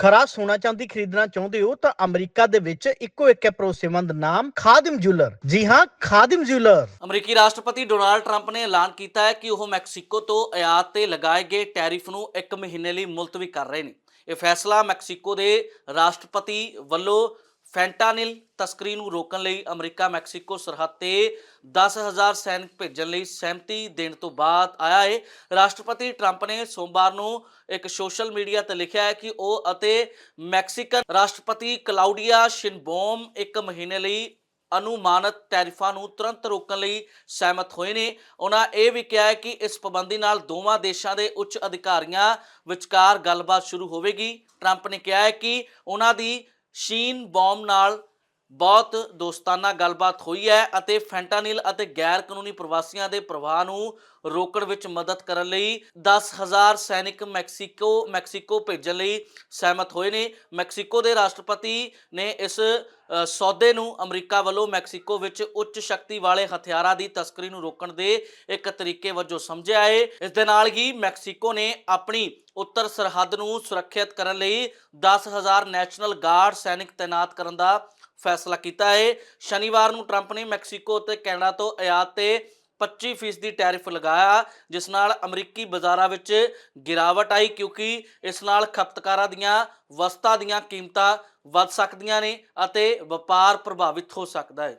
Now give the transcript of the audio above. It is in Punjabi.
ਖਰਾ ਸੋਨਾ ਚਾਂਦੀ ਖਰੀਦਣਾ ਚਾਹੁੰਦੇ ਹੋ ਤਾਂ ਅਮਰੀਕਾ ਦੇ ਵਿੱਚ ਇੱਕੋ ਇੱਕ ਹੈ ਭਰੋਸੇਮੰਦ ਨਾਮ, ਖਾਦਿਮ ਜੁਐਲਰ। ਜੀ ਹਾਂ, ਖਾਦਿਮ ਜੁਲਰ ਅਮਰੀਕੀ ਰਾਸ਼ਟਰਪਤੀ ਡੋਨਾਲਡ ਟਰੰਪ ਨੇ ਐਲਾਨ ਕੀਤਾ ਹੈ ਕਿ ਉਹ ਮੈਕਸੀਕੋ ਤੋਂ ਆਯਾਤ ਤੇ ਲਗਾਏ ਗਏ ਟੈਰਿਫ ਨੂੰ 1 ਮਹੀਨੇ ਲਈ ਮੁਲਤਵੀ ਕਰ ਰਹੇ ਨੇ। ਇਹ ਫੈਸਲਾ ਮੈਕਸੀਕੋ ਦੇ ਰਾਸ਼ਟਰਪਤੀ ਵੱਲੋਂ ਫੈਂਟਾਨਿਲ ਤਸਕਰੀ ਨੂੰ ਰੋਕਣ ਲਈ ਅਮਰੀਕਾ ਮੈਕਸੀਕੋ ਸਰਹੱਦ ਤੇ 10000 ਸੈਨਿਕ ਭੇਜਣ ਲਈ ਸਹਿਮਤੀ ਦੇਣ ਤੋਂ ਬਾਅਦ ਆਇਆ ਹੈ ਰਾਸ਼ਟਰਪਤੀ ਟਰੰਪ ਨੇ ਸੋਮਵਾਰ ਨੂੰ ਇੱਕ ਸੋਸ਼ਲ ਮੀਡੀਆ ਤੇ ਲਿਖਿਆ ਹੈ ਕਿ ਉਹ ਅਤੇ ਮੈਕਸੀਕਨ ਰਾਸ਼ਟਰਪਤੀ ਕਲਾਉਡੀਆ ਸ਼ਿਨਬੋਮ ਇੱਕ ਮਹੀਨੇ ਲਈ ਅਨੁਮਾਨਿਤ ਟੈਰਿਫਾਂ ਨੂੰ ਤੁਰੰਤ ਰੋਕਣ ਲਈ ਸਹਿਮਤ ਹੋਏ ਨੇ। ਉਹਨਾਂ ਇਹ ਵੀ ਕਿਹਾ ਹੈ ਕਿ ਇਸ ਪਾਬੰਦੀ ਨਾਲ ਦੋਵਾਂ ਦੇਸ਼ਾਂ ਦੇ ਉੱਚ ਅਧਿਕਾਰੀਆਂ ਵਿਚਕਾਰ ਗੱਲਬਾਤ ਸ਼ੁਰੂ ਹੋਵੇਗੀ। ਟਰੰਪ ਨੇ ਕਿਹਾ ਹੈ ਕਿ ਉਹਨਾਂ ਦੀ ਸ਼ੀਨ ਬੌਮ ਨਾਲ ਬਹੁਤ ਦੋਸਤਾਨਾ ਗੱਲਬਾਤ ਹੋਈ ਹੈ ਅਤੇ ਫੈਂਟਾਨਿਲ ਅਤੇ ਗੈਰ ਕਾਨੂੰਨੀ ਪ੍ਰਵਾਸੀਆਂ ਦੇ ਪ੍ਰਵਾਹ ਨੂੰ ਰੋਕਣ ਵਿੱਚ ਮਦਦ ਕਰਨ ਲਈ 10000 ਸੈਨਿਕ ਮੈਕਸੀਕੋ ਮੈਕਸੀਕੋ ਭੇਜਣ ਲਈ ਸਹਿਮਤ ਹੋਏ ਨੇ। ਮੈਕਸੀਕੋ ਦੇ ਰਾਸ਼ਟਰਪਤੀ ਨੇ ਇਸ ਸੌਦੇ ਨੂੰ ਅਮਰੀਕਾ ਵੱਲੋਂ ਮੈਕਸੀਕੋ ਵਿੱਚ ਉੱਚ ਸ਼ਕਤੀ ਵਾਲੇ ਹਥਿਆਰਾਂ ਦੀ ਤਸਕਰੀ ਨੂੰ ਰੋਕਣ ਦੇ ਇੱਕ ਤਰੀਕੇ ਵਜੋਂ ਸਮਝਿਆ ਹੈ। ਇਸ ਦੇ ਨਾਲ ਹੀ ਮੈਕਸੀਕੋ ਨੇ ਆਪਣੀ ਉੱਤਰ ਸਰਹੱਦ ਨੂੰ ਸੁਰੱਖਿਅਤ ਕਰਨ ਲਈ 10000 ਨੈਸ਼ਨਲ ਗਾਰਡ ਸੈਨਿਕ ਤਾਇਨਾਤ ਕਰਨ ਦਾ ਫੈਸਲਾ ਕੀਤਾ ਹੈ। ਸ਼ਨੀਵਾਰ ਨੂੰ ਟਰੰਪ ਨੇ ਮੈਕਸੀਕੋ ਅਤੇ ਕੈਨੇਡਾ ਤੋਂ ਆਯਾਤ ਤੇ 25% ਦੀ ਟੈਰਿਫ ਲਗਾਇਆ, ਜਿਸ ਨਾਲ ਅਮਰੀਕੀ ਬਾਜ਼ਾਰਾਂ ਵਿੱਚ ਗਿਰਾਵਟ ਆਈ, ਕਿਉਂਕਿ ਇਸ ਨਾਲ ਖਪਤਕਾਰਾਂ ਦੀਆਂ ਵਸਤਾਂ ਦੀਆਂ ਕੀਮਤਾਂ ਵੱਧ ਸਕਦੀਆਂ ਨੇ ਅਤੇ ਵਪਾਰ ਪ੍ਰਭਾਵਿਤ ਹੋ ਸਕਦਾ ਹੈ।